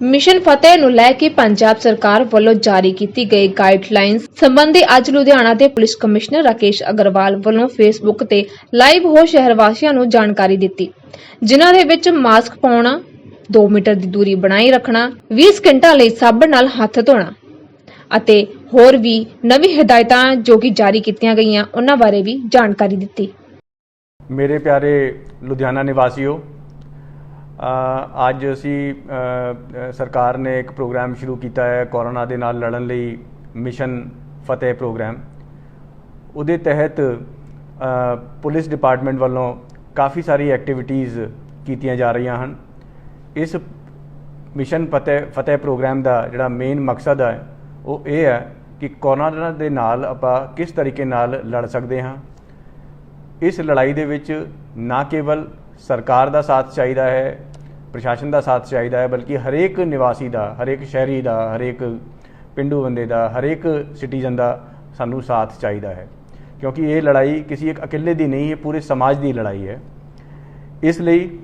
Mission ਫਤਿਹ ਨੂੰ ਲੈ ਕੇ ਪੰਜਾਬ ਸਰਕਾਰ ਵੱਲੋਂ ਜਾਰੀ ਕੀਤੀ ਗਈ ਗਾਈਡਲਾਈਨਸ ਸੰਬੰਧੀ ਅੱਜ ਲੁਧਿਆਣਾ ਦੇ ਪੁਲਿਸ ਕਮਿਸ਼ਨਰ ਰਾਕੇਸ਼ ਅਗਰਵਾਲ ਵੱਲੋਂ ਫੇਸਬੁੱਕ ਤੇ ਲਾਈਵ ਹੋ ਸ਼ਹਿਰ ਵਾਸੀਆਂ ਨੂੰ ਜਾਣਕਾਰੀ ਦਿੱਤੀ, ਜਿਨ੍ਹਾਂ ਦੇ ਵਿੱਚ ਮਾਸਕ ਪਾਉਣਾ 2 ਮੀਟਰ ਦੀ ਦੂਰੀ ਬਣਾਈ ਰੱਖਣਾ 20 ਸਕਿੰਟਾਂ ਲਈ ਸਾਬਣ ਨਾਲ ਹੱਥ ਧੋਣਾ ਅਤੇ ਹੋਰ ਵੀ ਨਵੀਂ ਹਦਾਇਤਾਂ ਜੋ ਕਿ ਜਾਰੀ ਕੀਤੀਆਂ ਗਈਆਂ, ਉਹਨਾਂ ਬਾਰੇ ਵੀ ਜਾਣਕਾਰੀ ਦਿੱਤੀ। ਮੇਰੇ ਪਿਆਰੇ ਲੁਧਿਆਣਾ ਨਿਵਾਸੀਓ ਅੱਜ ਅਸੀਂ ਸਰਕਾਰ ਨੇ ਇੱਕ ਪ੍ਰੋਗਰਾਮ ਸ਼ੁਰੂ ਕੀਤਾ ਹੈ ਕੋਰੋਨਾ ਦੇ ਨਾਲ ਲੜਨ ਲਈ ਮਿਸ਼ਨ ਫਤਿਹ ਪ੍ਰੋਗਰਾਮ। ਉਹਦੇ ਤਹਿਤ ਪੁਲਿਸ ਡਿਪਾਰਟਮੈਂਟ ਵੱਲੋਂ ਕਾਫੀ ਸਾਰੀ ਐਕਟੀਵਿਟੀਜ਼ ਕੀਤੀਆਂ ਜਾ ਰਹੀਆਂ ਹਨ। ਇਸ ਮਿਸ਼ਨ ਫਤਿਹ ਫਤਿਹ ਪ੍ਰੋਗਰਾਮ ਦਾ ਜਿਹੜਾ ਮੇਨ ਮਕਸਦ ਹੈ, ਉਹ ਇਹ ਹੈ ਕਿ ਕੋਰੋਨਾ ਦੇ ਨਾਲ ਆਪਾਂ ਕਿਸ ਤਰੀਕੇ ਨਾਲ ਲੜ ਸਕਦੇ ਹਾਂ। ਇਸ ਲੜਾਈ ਦੇ ਵਿੱਚ ਨਾ ਕੇਵਲ ਸਰਕਾਰ ਦਾ ਸਾਥ ਚਾਹੀਦਾ ਹੈ, ਪ੍ਰਸ਼ਾਸਨ ਦਾ ਸਾਥ ਚਾਹੀਦਾ ਹੈ, ਬਲਕਿ ਹਰੇਕ ਨਿਵਾਸੀ ਦਾ, ਹਰੇਕ ਸ਼ਹਿਰੀ ਦਾ, ਹਰੇਕ ਪਿੰਡੂ ਬੰਦੇ ਦਾ, ਹਰੇਕ ਸਿਟੀਜ਼ਨ ਦਾ ਸਾਨੂੰ ਸਾਥ ਚਾਹੀਦਾ ਹੈ। ਕਿਉਂਕਿ ਇਹ ਲੜਾਈ ਕਿਸੇ ਇੱਕ ਇਕੱਲੇ ਦੀ ਨਹੀਂ ਹੈ ਪੂਰੇ ਸਮਾਜ ਦੀ ਲੜਾਈ ਹੈ। ਇਸ ਲਈ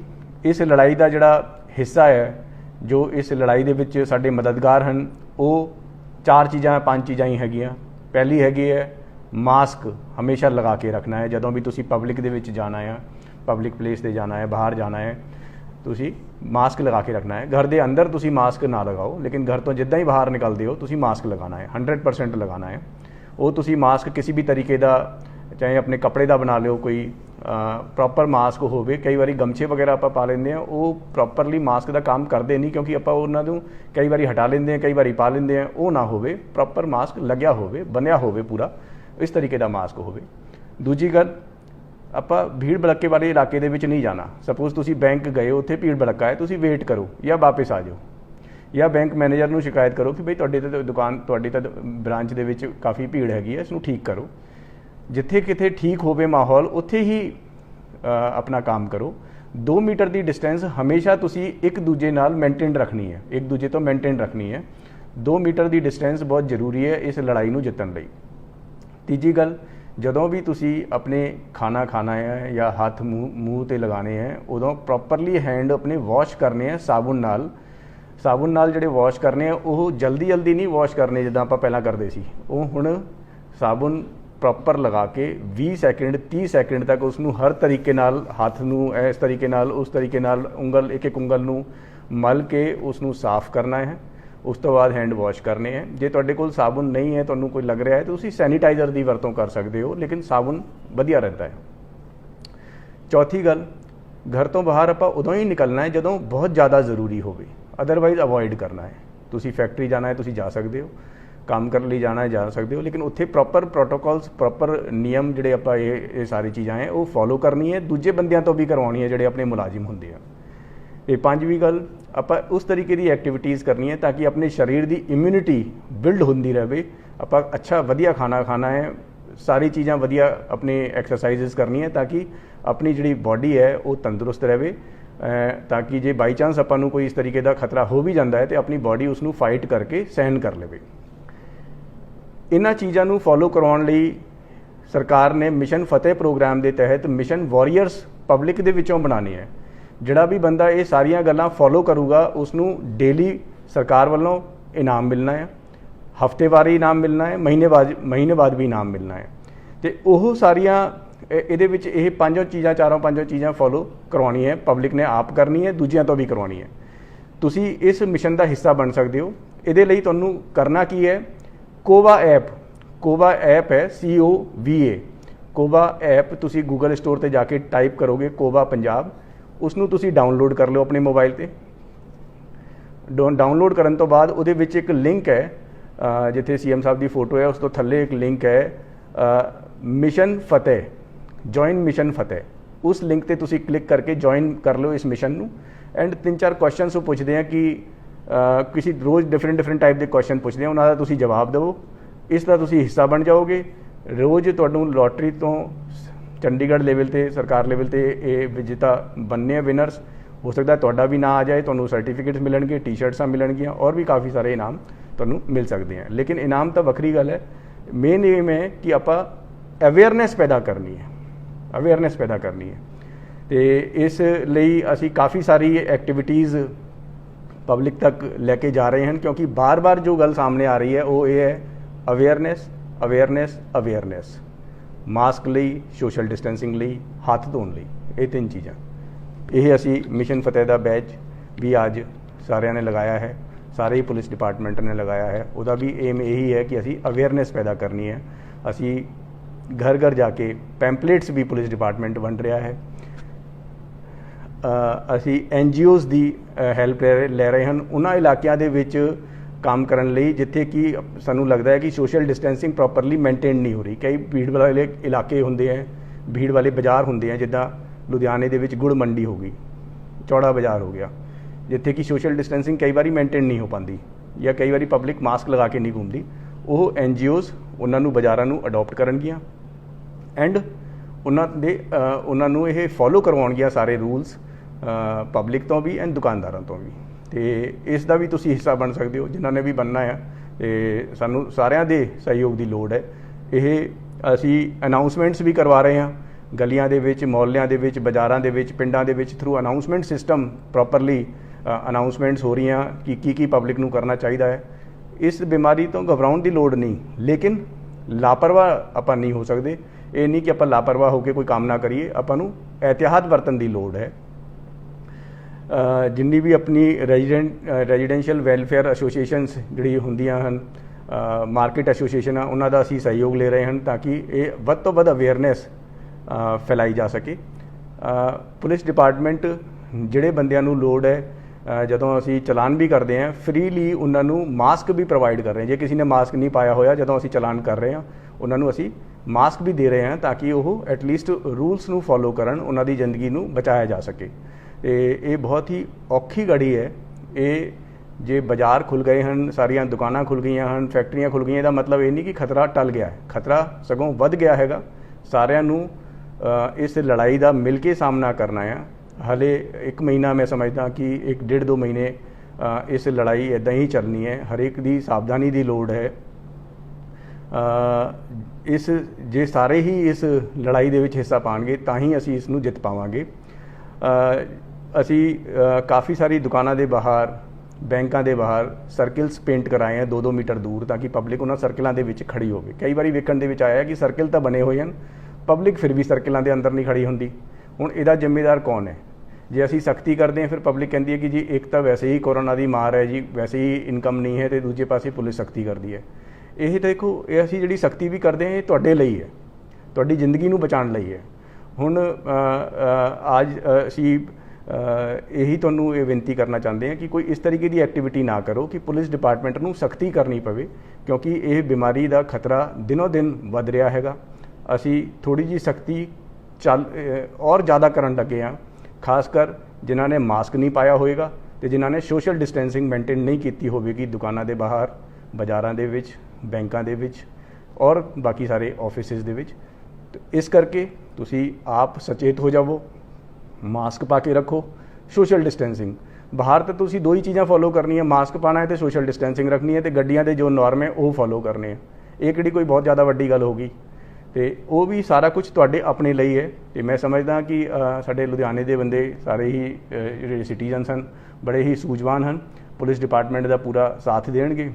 ਇਸ ਲੜਾਈ ਦਾ ਜਿਹੜਾ ਹਿੱਸਾ ਹੈ, ਜੋ ਇਸ ਲੜਾਈ ਦੇ ਵਿੱਚ ਸਾਡੇ ਮਦਦਗਾਰ ਹਨ, ਉਹ ਚਾਰ ਚੀਜ਼ਾਂ, ਪੰਜ ਚੀਜ਼ਾਂ ਹੀ ਹੈਗੀਆਂ। ਪਹਿਲੀ ਹੈਗੀ ਹੈ, ਮਾਸਕ ਹਮੇਸ਼ਾ ਲਗਾ ਕੇ ਰੱਖਣਾ ਹੈ, ਜਦੋਂ ਵੀ ਤੁਸੀਂ ਪਬਲਿਕ ਦੇ ਵਿੱਚ ਜਾਣਾ ਹੈ ਪਬਲਿਕ ਪਲੇਸ ਤੇ ਜਾਣਾ ਹੈ, ਬਾਹਰ ਜਾਣਾ ਹੈ, ਤੁਸੀਂ ਮਾਸਕ ਲਗਾ ਕੇ ਰੱਖਣਾ ਹੈ। ਘਰ ਦੇ ਅੰਦਰ ਤੁਸੀਂ ਮਾਸਕ ਨਾ ਲਗਾਓ, ਲੇਕਿਨ ਘਰ ਤੋਂ ਜਿੱਦਾਂ ਹੀ ਬਾਹਰ ਨਿਕਲਦੇ ਹੋ, ਤੁਸੀਂ ਮਾਸਕ ਲਗਾਉਣਾ ਹੈ 100% ਲਗਾਉਣਾ ਹੈ। ਉਹ ਤੁਸੀਂ ਮਾਸਕ ਕਿਸੇ ਵੀ ਤਰੀਕੇ ਦਾ, ਚਾਹੇ ਆਪਣੇ ਕੱਪੜੇ ਦਾ ਬਣਾ ਲਿਓ, ਕੋਈ ਪ੍ਰੋਪਰ ਮਾਸਕ ਹੋਵੇ, ਕਈ ਵਾਰੀ ਗਮਛੇ ਵਗੈਰਾ ਆਪਾਂ ਪਾ ਲੈਂਦੇ ਆ ਉਹ ਪ੍ਰੋਪਰਲੀ ਮਾਸਕ ਦਾ ਕੰਮ ਕਰਦੇ ਨਹੀਂ, ਕਿਉਂਕਿ ਆਪਾਂ ਉਹਨਾਂ ਨੂੰ ਕਈ ਵਾਰੀ ਹਟਾ ਲੈਂਦੇ ਆ ਕਈ ਵਾਰੀ ਪਾ ਲੈਂਦੇ ਆ ਉਹ ਨਾ ਹੋਵੇ ਪ੍ਰੋਪਰ ਮਾਸਕ ਲੱਗਿਆ ਹੋਵੇ, ਬਣਿਆ ਹੋਵੇ ਪੂਰਾ, ਇਸ ਤਰੀਕੇ ਦਾ ਮਾਸਕ ਹੋਵੇ। ਦੂਜੀ ਗੱਲ ਆਪਾਂ ਭੀੜ ਭੜੱਕੇ ਵਾਲੇ ਇਲਾਕੇ ਦੇ ਵਿੱਚ ਨਹੀਂ ਜਾਣਾ। ਸਪੋਜ਼ ਤੁਸੀਂ ਬੈਂਕ ਗਏ ਹੋ, ਉੱਥੇ ਭੀੜ ਭੜੱਕਾ ਹੈ ਤੁਸੀਂ ਵੇਟ ਕਰੋ ਜਾਂ ਵਾਪਸ ਆ ਜਾਓ। ਜਾਂ ਬੈਂਕ ਮੈਨੇਜਰ ਨੂੰ ਸ਼ਿਕਾਇਤ ਕਰੋ ਕਿ ਭਈ ਤੁਹਾਡੇ ਤੇ ਦੁਕਾਨ ਤੁਹਾਡੀ ਤਾਂ ਬ੍ਰਾਂਚ ਦੇ ਵਿੱਚ ਕਾਫੀ ਭੀੜ ਹੈਗੀ ਹੈ ਇਸ ਨੂੰ ਠੀਕ ਕਰੋ। ਜਿੱਥੇ ਕਿਤੇ ਠੀਕ ਹੋਵੇ ਮਾਹੌਲ ਉੱਥੇ ਹੀ ਆਪਣਾ ਕੰਮ ਕਰੋ। 2 ਮੀਟਰ ਦੀ ਡਿਸਟੈਂਸ ਹਮੇਸ਼ਾ ਤੁਸੀਂ ਇੱਕ ਦੂਜੇ ਨਾਲ ਮੇਨਟੇਨ ਰੱਖਣੀ ਹੈ। ਇੱਕ ਦੂਜੇ ਤੋਂ ਮੇਨਟੇਨ ਰੱਖਣੀ ਹੈ। 2 ਮੀਟਰ ਦੀ ਡਿਸਟੈਂਸ ਬਹੁਤ ਜ਼ਰੂਰੀ ਹੈ ਇਸ ਲੜਾਈ ਨੂੰ ਜਿੱਤਣ ਲਈ। ਤੀਜੀ ਗੱਲ ਜਦੋਂ ਵੀ ਤੁਸੀਂ ਆਪਣੇ ਖਾਣਾ ਖਾਣਾ ਹੈ ਜਾਂ ਹੱਥ ਮੂੰਹ ਮੂੰਹ ਤੇ ਲਗਾਣੇ ਹੈ, ਉਦੋਂ ਪ੍ਰੋਪਰਲੀ ਹੈਂਡ ਆਪਣੇ ਵਾਸ਼ ਕਰਨੇ ਹੈ ਸਾਬੁਨ ਨਾਲ। ਸਾਬੁਨ ਨਾਲ ਜਿਹੜੇ ਵਾਸ਼ ਕਰਨੇ ਆ ਉਹ ਜਲਦੀ ਜਲਦੀ ਨਹੀਂ ਵਾਸ਼ ਕਰਨੇ ਜਿੱਦਾਂ ਆਪਾਂ ਪਹਿਲਾਂ ਕਰਦੇ ਸੀ। ਉਹ ਹੁਣ ਸਾਬੁਨ ਪ੍ਰੋਪਰ ਲਗਾ ਕੇ 20 ਸੈਕਿੰਡ 30 ਸੈਕਿੰਡ ਤੱਕ ਉਸ ਨੂੰ ਹਰ ਤਰੀਕੇ ਨਾਲ ਹੱਥ ਨੂੰ, ਇਸ ਤਰੀਕੇ ਨਾਲ, ਉਸ ਤਰੀਕੇ ਨਾਲ, ਉਂਗਲ ਇੱਕ ਇੱਕ ਉਂਗਲ ਨੂੰ ਮਲ ਕੇ ਉਸ ਨੂੰ ਸਾਫ਼ ਕਰਨਾ ਹੈ। ਉਸ ਤੋਂ ਬਾਅਦ ਹੈਂਡ ਵਾਸ਼ ਕਰਨੇ ਹੈ। ਜੇ ਤੁਹਾਡੇ ਕੋਲ ਸਾਬੁਨ ਨਹੀਂ ਹੈ, ਤੁਹਾਨੂੰ ਕੋਈ ਲੱਗ ਰਿਹਾ ਹੈ, ਤਾਂ ਤੁਸੀਂ ਸੈਨੀਟਾਈਜ਼ਰ ਦੀ ਵਰਤੋਂ ਕਰ ਸਕਦੇ ਹੋ, ਲੇਕਿਨ ਸਾਬੁਨ ਵਧੀਆ ਰਹਿੰਦਾ ਹੈ। ਚੌਥੀ ਗੱਲ, ਘਰ ਤੋਂ ਬਾਹਰ ਆਪਾਂ ਉਦੋਂ ਹੀ ਨਿਕਲਣਾ ਹੈ ਜਦੋਂ ਬਹੁਤ ਜ਼ਿਆਦਾ ਜ਼ਰੂਰੀ ਹੋਵੇ। ਅਦਰਵਾਈਜ਼ ਅਵੋਇਡ ਕਰਨਾ ਹੈ। ਤੁਸੀਂ ਫੈਕਟਰੀ ਜਾਣਾ ਹੈ, ਤੁਸੀਂ ਜਾ ਸਕਦੇ ਹੋ। ਕੰਮ ਕਰਨ ਲਈ ਜਾਣਾ ਜਾ ਸਕਦੇ ਹੋ, ਲੇਕਿਨ ਉੱਥੇ ਪ੍ਰੋਪਰ ਪ੍ਰੋਟੋਕਾਲਸ ਪ੍ਰੋਪਰ ਨਿਯਮ ਜਿਹੜੇ ਆਪਾਂ ਇਹ ਇਹ ਸਾਰੀ ਚੀਜ਼ਾਂ ਹੈ, ਉਹ ਫੋਲੋ ਕਰਨੀ ਹੈ। ਦੂਜੇ ਬੰਦਿਆਂ ਤੋਂ ਵੀ ਕਰਵਾਉਣੀ ਹੈ, ਜਿਹੜੇ ਆਪਣੇ ਮੁਲਾਜ਼ਮ ਹੁੰਦੇ ਆ। ਇਹ ਪੰਜਵੀਂ ਗੱਲ, ਆਪਾਂ ਉਸ ਤਰੀਕੇ ਦੀ ਐਕਟੀਵਿਟੀਜ਼ ਕਰਨੀ ਹੈ ਤਾਂ ਕਿ ਆਪਣੇ ਸਰੀਰ ਦੀ ਇਮਿਊਨਿਟੀ ਬਿਲਡ ਹੁੰਦੀ ਰਹੇ। ਆਪਾਂ ਅੱਛਾ ਵਧੀਆ ਖਾਣਾ ਖਾਣਾ ਹੈ, ਸਾਰੀ ਚੀਜ਼ਾਂ ਵਧੀਆ ਆਪਣੇ ਐਕਸਰਸਾਈਜ਼ਸ ਕਰਨੀ ਹੈ ਤਾਂ ਕਿ ਆਪਣੀ ਜਿਹੜੀ ਬਾਡੀ ਹੈ ਉਹ ਤੰਦਰੁਸਤ ਰਹੇ। ਤਾਂ ਕਿ ਜੇ ਬਾਈ ਚਾਂਸ ਆਪਾਂ ਨੂੰ ਕੋਈ ਇਸ ਤਰੀਕੇ ਦਾ ਖਤਰਾ ਹੋ ਵੀ ਜਾਂਦਾ ਹੈ ਤੇ ਆਪਣੀ ਬਾਡੀ ਉਸ ਨੂੰ ਫਾਈਟ ਕਰਕੇ ਸਹਿਨ ਕਰ ਲਵੇ। ਇਹਨਾਂ ਚੀਜ਼ਾਂ ਨੂੰ ਫੋਲੋ ਕਰਵਾਉਣ ਲਈ ਸਰਕਾਰ ਨੇ ਮਿਸ਼ਨ ਫਤਿਹ ਪ੍ਰੋਗਰਾਮ ਦੇ ਤਹਿਤ ਮਿਸ਼ਨ ਵਾਰੀਅਰਸ ਪਬਲਿਕ ਦੇ ਵਿੱਚੋਂ ਬਣਾਉਣੇ ਹੈ। ਜਿਹੜਾ ਵੀ ਬੰਦਾ ਇਹ ਸਾਰੀਆਂ ਗੱਲਾਂ ਫੋਲੋ ਕਰੂਗਾ ਉਸ ਨੂੰ ਡੇਲੀ ਸਰਕਾਰ ਵੱਲੋਂ ਇਨਾਮ ਮਿਲਣਾ ਹੈ ਹਫਤੇਵਾਰੀ ਇਨਾਮ ਮਿਲਣਾ ਹੈ, ਮਹੀਨੇ ਬਾਅਦ ਮਹੀਨੇ ਬਾਅਦ ਵੀ ਇਨਾਮ ਮਿਲਣਾ ਹੈ। ਤੇ ਉਹ ਸਾਰੀਆਂ ਇਹਦੇ ਵਿੱਚ ਇਹ ਪੰਜੋਂ ਚੀਜ਼ਾਂ, ਚਾਰੋਂ ਪੰਜੋਂ ਚੀਜ਼ਾਂ ਫੋਲੋ ਕਰਵਾਉਣੀ ਹੈ ਪਬਲਿਕ ਨੇ ਆਪ ਕਰਨੀ ਹੈ, ਦੂਜਿਆਂ ਤੋਂ ਵੀ ਕਰਵਾਉਣੀ ਹੈ। ਤੁਸੀਂ ਇਸ ਮਿਸ਼ਨ ਦਾ ਹਿੱਸਾ ਬਣ ਸਕਦੇ ਹੋ। ਇਹਦੇ ਲਈ ਤੁਹਾਨੂੰ ਕਰਨਾ ਕੀ ਹੈ? ਕੋਵਾ ਐਪ ਕੋਵਾ ਐਪ ਹੈ C O V A Cova app ਤੁਸੀਂ ਗੂਗਲ ਸਟੋਰ ਤੇ ਜਾ ਕੇ ਟਾਈਪ ਕਰੋਗੇ ਕੋਵਾ ਪੰਜਾਬ। ਉਸ ਨੂੰ ਤੁਸੀਂ ਡਾਊਨਲੋਡ ਕਰ ਲਿਓ ਆਪਣੇ ਮੋਬਾਈਲ ਤੇ। ਡਾਊਨ- ਡਾਊਨਲੋਡ ਕਰਨ ਤੋਂ ਬਾਅਦ ਉਹਦੇ ਵਿੱਚ ਇੱਕ ਲਿੰਕ ਹੈ ਅ, ਜਿੱਥੇ ਸੀਐਮ ਸਾਹਿਬ ਦੀ ਫੋਟੋ ਹੈ ਉਸ ਤੋਂ ਥੱਲੇ ਇੱਕ ਲਿੰਕ ਹੈ ਮਿਸ਼ਨ ਫਤਿਹ ਜੁਆਇਨ ਮਿਸ਼ਨ ਫਤਿਹ। ਉਸ ਲਿੰਕ ਤੇ ਤੁਸੀਂ ਕਲਿੱਕ ਕਰਕੇ ਜੁਆਇਨ ਕਰ ਲਿਓ ਇਸ ਮਿਸ਼ਨ ਨੂੰ। ਐਂਡ ਤਿੰਨ ਚਾਰ ਕੁਐਸਚਨਸ ਉਹ ਪੁੱਛਦੇ ਆ ਕਿ ਕਿਸੇ ਰੋਜ਼ ਡਿਫਰੈਂਟ ਡਿਫਰੈਂਟ ਟਾਈਪ ਦੇ ਕੁਐਸਚਨ ਪੁੱਛਦੇ ਆ ਉਹਨਾਂ ਦਾ ਤੁਸੀਂ ਜਵਾਬ ਦਿਓ ਇਸ ਦਾ ਤੁਸੀਂ ਹਿੱਸਾ ਬਣ ਜਾਓਗੇ। ਰੋਜ਼ ਤੁਹਾਨੂੰ ਲੋਟਰੀ ਤੋਂ ਚੰਡੀਗੜ੍ਹ ਲੈਵਲ ਤੇ, ਸਰਕਾਰ ਲੈਵਲ ਤੇ ਇਹ ਵਿਜੇਤਾ ਬੰਨੇ ਵਿਨਰਸ ਹੋ ਸਕਦਾ ਤੁਹਾਡਾ ਵੀ ਨਾਂ ਆ ਜਾਏ, ਤੁਹਾਨੂੰ ਸਰਟੀਫਿਕੇਟਸ ਮਿਲਣਗੇ ਟੀ-ਸ਼ਰਟਸਾਂ ਮਿਲਣਗੀਆਂ, ਔਰ ਵੀ ਕਾਫੀ ਸਾਰੇ ਇਨਾਮ ਤੁਹਾਨੂੰ ਮਿਲ ਸਕਦੇ ਆ। ਲੇਕਿਨ ਇਨਾਮ ਤਾਂ ਵੱਖਰੀ ਗੱਲ ਹੈ। ਮੇਨ ਏਮ ਹੈ ਕਿ ਆਪਾਂ ਅਵੇਅਰਨੈਸ ਪੈਦਾ ਕਰਨੀ ਹੈ। ਅਵੇਅਰਨੈਸ ਪੈਦਾ ਕਰਨੀ ਹੈ। ਤੇ ਇਸ ਲਈ ਅਸੀਂ ਕਾਫੀ ਸਾਰੀ ਐਕਟੀਵਿਟੀਜ਼ ਪਬਲਿਕ ਤੱਕ ਲੈ ਕੇ ਜਾ ਰਹੇ ਹਨ, ਕਿਉਂਕਿ ਬਾਰ-ਬਾਰ ਜੋ ਗੱਲ ਸਾਹਮਣੇ ਆ ਰਹੀ ਹੈ, ਉਹ ਇਹ ਹੈ ਅਵੇਅਰਨੈਸ ਅਵੇਅਰਨੈਸ ਅਵੇਅਰਨੈਸ ਮਾਸਕ ਲਈ ਸੋਸ਼ਲ ਡਿਸਟੈਂਸਿੰਗ ਲਈ ਹੱਥ ਧੋਣ ਲਈ ਇਹ ਤਿੰਨ ਚੀਜ਼ਾਂ। ਇਹ ਅਸੀਂ ਮਿਸ਼ਨ ਫਤਿਹ ਦਾ ਬੈਚ ਵੀ ਅੱਜ ਸਾਰਿਆਂ ਨੇ ਲਗਾਇਆ ਹੈ ਸਾਰੇ ਹੀ ਪੁਲਿਸ ਡਿਪਾਰਟਮੈਂਟ ਨੇ ਲਗਾਇਆ ਹੈ। ਉਹਦਾ ਵੀ ਏਮ ਇਹੀ ਹੈ ਕਿ ਅਸੀਂ ਅਵੇਅਰਨੈਸ ਪੈਦਾ ਕਰਨੀ ਹੈ। ਅਸੀਂ ਘਰ ਘਰ ਜਾ ਕੇ ਪੈਂਪਲੇਟਸ ਵੀ ਪੁਲਿਸ ਡਿਪਾਰਟਮੈਂਟ ਵੰਡ ਰਿਹਾ ਹੈ। ਅ, ਅਸੀਂ ਐਨਜੀਓਜ਼ ਦੀ ਹੈਲਪ ਲੈ ਰਹੇ ਹਨ। ਉਹਨਾਂ ਇਲਾਕਿਆਂ ਦੇ ਵਿੱਚ ਕੰਮ ਕਰਨ ਲਈ, ਜਿੱਥੇ ਕਿ ਸਾਨੂੰ ਲੱਗਦਾ ਹੈ ਕਿ ਸੋਸ਼ਲ ਡਿਸਟੈਂਸਿੰਗ ਪ੍ਰੋਪਰਲੀ ਮੇਨਟੇਨ ਨਹੀਂ ਹੋ ਰਹੀ। ਕਈ ਭੀੜ ਵਾਲੇ ਇਲਾਕੇ ਹੁੰਦੇ ਹੈ, ਭੀੜ ਵਾਲੇ ਬਾਜ਼ਾਰ ਹੁੰਦੇ ਹੈ, ਜਿੱਦਾਂ ਲੁਧਿਆਣੇ ਦੇ ਵਿੱਚ ਗੁੜ ਮੰਡੀ ਹੋ ਗਈ, ਚੌੜਾ ਬਾਜ਼ਾਰ ਹੋ ਗਿਆ, ਜਿੱਥੇ ਕਿ ਸੋਸ਼ਲ ਡਿਸਟੈਂਸਿੰਗ ਕਈ ਵਾਰੀ ਮੇਨਟੇਨ ਨਹੀਂ ਹੋ ਪਾਉਂਦੀ ਜਾਂ ਕਈ ਵਾਰੀ ਪਬਲਿਕ ਮਾਸਕ ਲਗਾ ਕੇ ਨਹੀਂ ਘੁੰਮਦੀ। ਉਹ ਐਨਜੀਓਜ਼ ਉਹਨਾਂ ਨੂੰ ਬਾਜ਼ਾਰਾਂ ਨੂੰ ਅਡਾਪਟ ਕਰਨਗੀਆਂ ਐਂਡ ਉਹਨਾਂ ਦੇ ਉਹਨਾਂ ਨੂੰ ਇਹ ਫੋਲੋ ਕਰਵਾਉਣਗੀਆਂ ਸਾਰੇ ਰੂਲਸ ਪਬਲਿਕ ਤੋਂ ਵੀ ਐਂਡ ਦੁਕਾਨਦਾਰਾਂ ਤੋਂ ਵੀ। ਤੇ ਇਸ ਦਾ ਵੀ ਤੁਸੀਂ ਹਿੱਸਾ ਬਣ ਸਕਦੇ ਹੋ, ਜਿਨ੍ਹਾਂ ਨੇ ਵੀ ਬਣਨਾ ਆ। ਤੇ ਸਾਨੂੰ ਸਾਰਿਆਂ ਦੇ ਸਹਿਯੋਗ ਦੀ ਲੋੜ ਹੈ। ਇਹ ਅਸੀਂ ਅਨਾਉਂਸਮੈਂਟਸ ਵੀ ਕਰਵਾ ਰਹੇ ਹਾਂ। ਗਲੀਆਂ ਦੇ ਵਿੱਚ ਮੌਲਿਆਂ ਦੇ ਵਿੱਚ, ਬਾਜ਼ਾਰਾਂ ਦੇ ਵਿੱਚ, ਪਿੰਡਾਂ ਦੇ ਵਿੱਚ through announcement system properly announcements ਹੋ ਰਹੀਆਂ, ਕਿ ਕੀ ਕੀ ਪਬਲਿਕ ਨੂੰ ਕਰਨਾ ਚਾਹੀਦਾ ਹੈ। ਇਸ ਬਿਮਾਰੀ ਤੋਂ ਘਬਰਾਉਣ ਦੀ ਲੋੜ ਨਹੀਂ, ਲੇਕਿਨ ਲਾਪਰਵਾਹ ਆਪਾਂ ਨਹੀਂ ਹੋ ਸਕਦੇ। ਇਹ ਨਹੀਂ ਕਿ ਆਪਾਂ ਲਾਪਰਵਾਹ ਹੋ ਕੇ ਕੋਈ ਕੰਮ ਨਾ ਕਰੀਏ, ਆਪਾਂ ਨੂੰ ਇhtiyat ਵਰਤਣ ਦੀ ਲੋੜ ਹੈ। ਜਿੰਨੀ ਵੀ ਆਪਣੀ ਰੈਜ਼ੀਡੈਂਟ ਰੈਜ਼ੀਡੈਂਸ਼ੀਅਲ ਵੈਲਫੇਅਰ ਐਸੋਸੀਏਸ਼ਨਸ ਜਿਹੜੀ ਹੁੰਦੀਆਂ ਹਨ ਮਾਰਕੀਟ ਐਸੋਸੀਏਸ਼ਨ ਆ, ਉਹਨਾਂ ਦਾ ਅਸੀਂ ਸਹਿਯੋਗ ਲੈ ਰਹੇ ਹਨ ਤਾਂ ਕਿ ਇਹ ਵੱਧ ਤੋਂ ਵੱਧ ਅਵੇਅਰਨੈਸ ਫੈਲਾਈ ਜਾ ਸਕੇ। ਪੁਲਿਸ ਡਿਪਾਰਟਮੈਂਟ ਜਿਹੜੇ ਬੰਦਿਆਂ ਨੂੰ ਲੋੜ ਹੈ ਜਦੋਂ ਅਸੀਂ ਚਲਾਨ ਵੀ ਕਰਦੇ ਹਾਂ ਫ੍ਰੀਲੀ ਉਹਨਾਂ ਨੂੰ ਮਾਸਕ ਵੀ ਪ੍ਰੋਵਾਈਡ ਕਰ ਰਹੇ ਹਾਂ। ਜੇ ਕਿਸੇ ਨੇ ਮਾਸਕ ਨਹੀਂ ਪਾਇਆ ਹੋਇਆ, ਜਦੋਂ ਅਸੀਂ ਚਲਾਨ ਕਰ ਰਹੇ ਹਾਂ, ਉਹਨਾਂ ਨੂੰ ਅਸੀਂ ਮਾਸਕ ਵੀ ਦੇ ਰਹੇ ਹਾਂ ਤਾਂ ਕਿ ਉਹ ਐਟਲੀਸਟ ਰੂਲਸ ਨੂੰ ਫੋਲੋ ਕਰਨ, ਉਹਨਾਂ ਦੀ ਜ਼ਿੰਦਗੀ ਨੂੰ ਬਚਾਇਆ ਜਾ ਸਕੇ। ਤੇ ਇਹ ਬਹੁਤ ਹੀ ਔਖੀ ਗੜੀ ਹੈ। ਇਹ ਜੇ ਬਾਜ਼ਾਰ ਖੁੱਲ ਗਏ ਹਨ, ਸਾਰੀਆਂ ਦੁਕਾਨਾਂ ਖੁੱਲ ਗਈਆਂ ਹਨ, ਫੈਕਟਰੀਆਂ ਖੁੱਲ ਗਈਆਂ, ਇਹਦਾ ਮਤਲਬ ਇਹ ਨਹੀਂ ਕਿ ਖਤਰਾ ਟਲ ਗਿਆ ਹੈ। ਖਤਰਾ ਸਗੋਂ ਵੱਧ ਗਿਆ ਹੈਗਾ। ਸਾਰਿਆਂ ਨੂੰ ਇਸ ਲੜਾਈ ਦਾ ਮਿਲ ਕੇ ਸਾਹਮਣਾ ਕਰਨਾ ਹੈ ਹਲੇ ਇੱਕ ਮਹੀਨਾ ਮੈਂ ਸਮਝਦਾ ਕਿ ਇੱਕ ਡੇਢ ਦੋ ਮਹੀਨੇ ਇਸ ਲੜਾਈ ਇਦਾਂ ਹੀ ਚੱਲਣੀ ਹੈ। ਹਰੇਕ ਦੀ ਸਾਵਧਾਨੀ ਦੀ ਲੋੜ ਹੈ। ਇਸ, ਜੇ ਸਾਰੇ ਹੀ ਇਸ ਲੜਾਈ ਦੇ ਵਿੱਚ ਹਿੱਸਾ ਪਾਣਗੇ, ਤਾਂ ਹੀ ਅਸੀਂ ਇਸ ਨੂੰ ਜਿੱਤ ਪਾਵਾਂਗੇ। ਅਸੀਂ ਕਾਫੀ ਸਾਰੀ ਦੁਕਾਨਾਂ ਦੇ ਬਾਹਰ, ਬੈਂਕਾਂ ਦੇ ਬਾਹਰ ਸਰਕਲਸ ਪੇਂਟ ਕਰਾਏ ਆ 2-2 ਮੀਟਰ ਦੂਰ ਤਾਂ ਕਿ ਪਬਲਿਕ ਉਹਨਾਂ ਸਰਕਲਾਂ ਦੇ ਵਿੱਚ ਖੜੀ ਹੋਵੇ। ਕਈ ਵਾਰੀ ਵੇਖਣ ਦੇ ਵਿੱਚ ਆਇਆ ਕਿ ਸਰਕਲ ਤਾਂ ਬਣੇ ਹੋਏ ਹਨ ਪਬਲਿਕ ਫਿਰ ਵੀ ਸਰਕਲਾਂ ਦੇ ਅੰਦਰ ਨਹੀਂ ਖੜੀ ਹੁੰਦੀ। ਹੁਣ ਇਹਦਾ ਜ਼ਿੰਮੇਦਾਰ ਕੌਣ ਹੈ? ਜੇ ਅਸੀਂ ਸਖਤੀ ਕਰਦੇ ਹਾਂ, ਫਿਰ ਪਬਲਿਕ ਕਹਿੰਦੀ ਹੈ ਕਿ ਜੀ, ਇੱਕ ਤਾਂ ਵੈਸੇ ਹੀ ਕੋਰੋਨਾ ਦੀ ਮਾਰ ਹੈ ਜੀ, ਵੈਸੇ ਹੀ ਇਨਕਮ ਨਹੀਂ ਹੈ ਤੇ ਦੂਜੇ ਪਾਸੇ ਪੁਲਿਸ ਸਖਤੀ ਕਰਦੀ ਹੈ। ਇਹ ਦੇਖੋ, ਇਹ ਅਸੀਂ ਜਿਹੜੀ ਸਖਤੀ ਵੀ ਕਰਦੇ ਹਾਂ, ਇਹ ਤੁਹਾਡੇ ਲਈ ਹੈ। ਤੁਹਾਡੀ ਜ਼ਿੰਦਗੀ ਨੂੰ ਬਚਾਉਣ ਲਈ ਹੈ। ਹੁਣ ਅੱਜ ਅਸੀਂ ਇਹੀ ਤੁਹਾਨੂੰ ਇਹ ਬੇਨਤੀ ਕਰਨਾ ਚਾਹੁੰਦੇ ਹਾਂ ਕਿ ਕੋਈ ਇਸ ਤਰੀਕੇ ਦੀ ਐਕਟੀਵਿਟੀ ਨਾ ਕਰੋ ਕਿ ਪੁਲਿਸ ਡਿਪਾਰਟਮੈਂਟ ਨੂੰ ਸਖਤੀ ਕਰਨੀ ਪਵੇ, ਕਿਉਂਕਿ ਇਹ ਬਿਮਾਰੀ ਦਾ ਖਤਰਾ ਦਿਨੋ ਦਿਨ ਵੱਧ ਰਿਹਾ ਹੈਗਾ। ਅਸੀਂ ਥੋੜੀ ਜੀ ਸਖਤੀ ਚੱਲ ਔਰ ਜ਼ਿਆਦਾ ਕਰਨ ਲੱਗੇ ਹਾਂ, ਖਾਸ ਕਰ ਜਿਨ੍ਹਾਂ ਨੇ ਮਾਸਕ ਨਹੀਂ ਪਾਇਆ ਹੋਵੇਗਾ ਤੇ ਜਿਨ੍ਹਾਂ ਨੇ ਸੋਸ਼ਲ ਡਿਸਟੈਂਸਿੰਗ ਮੇਨਟੇਨ ਨਹੀਂ ਕੀਤੀ ਹੋਵੇਗੀ ਦੁਕਾਨਾਂ ਦੇ ਬਾਹਰ, ਬਾਜ਼ਾਰਾਂ ਦੇ ਵਿੱਚ, ਬੈਂਕਾਂ ਦੇ ਵਿੱਚ ਔਰ ਬਾਕੀ ਸਾਰੇ ਆਫਿਸਿਸ ਦੇ ਵਿੱਚ। ਤੇ ਇਸ ਕਰਕੇ ਤੁਸੀਂ ਆਪ ਸੁਚੇਤ ਹੋ ਜਾਵੋ। ਮਾਸਕ ਪਾ ਕੇ ਰੱਖੋ ਸੋਸ਼ਲ ਡਿਸਟੈਂਸਿੰਗ ਬਾਹਰ ਤਾਂ ਤੁਸੀਂ ਦੋ ਹੀ ਚੀਜ਼ਾਂ ਫੋਲੋ ਕਰਨੀਆਂ, ਮਾਸਕ ਪਾਣਾ ਹੈ ਤੇ ਸੋਸ਼ਲ ਡਿਸਟੈਂਸਿੰਗ ਰੱਖਣੀ ਹੈ ਤੇ ਗੱਡੀਆਂ ਦੇ ਜੋ ਨਾਰਮ ਹੈ, ਉਹ ਫੋਲੋ ਕਰਨੇ ਆ ਇਹ ਕਿਹੜੀ ਕੋਈ ਬਹੁਤ ਜ਼ਿਆਦਾ ਵੱਡੀ ਗੱਲ ਹੋਗੀ ਤੇ ਉਹ ਵੀ ਸਾਰਾ ਕੁਝ ਤੁਹਾਡੇ ਆਪਣੇ ਲਈ ਹੈ। ਤੇ ਮੈਂ ਸਮਝਦਾ ਕਿ ਸਾਡੇ ਲੁਧਿਆਣੇ ਦੇ ਬੰਦੇ ਸਾਰੇ ਹੀ ਜਿਹੜੇ ਸਿਟੀਜ਼ਨਸ ਹਨ, ਬੜੇ ਹੀ ਸੂਝਵਾਨ ਹਨ। ਪੁਲਿਸ ਡਿਪਾਰਟਮੈਂਟ ਦਾ ਪੂਰਾ ਸਾਥ ਦੇਣਗੇ।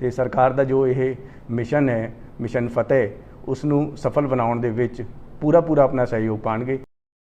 ਤੇ ਸਰਕਾਰ ਦਾ ਜੋ ਇਹ ਮਿਸ਼ਨ ਹੈ ਮਿਸ਼ਨ ਫਤਿਹ ਉਸ ਨੂੰ ਸਫਲ ਬਣਾਉਣ ਦੇ ਵਿੱਚ ਪੂਰਾ ਪੂਰਾ ਆਪਣਾ ਸਹਿਯੋਗ ਪਾਣਗੇ।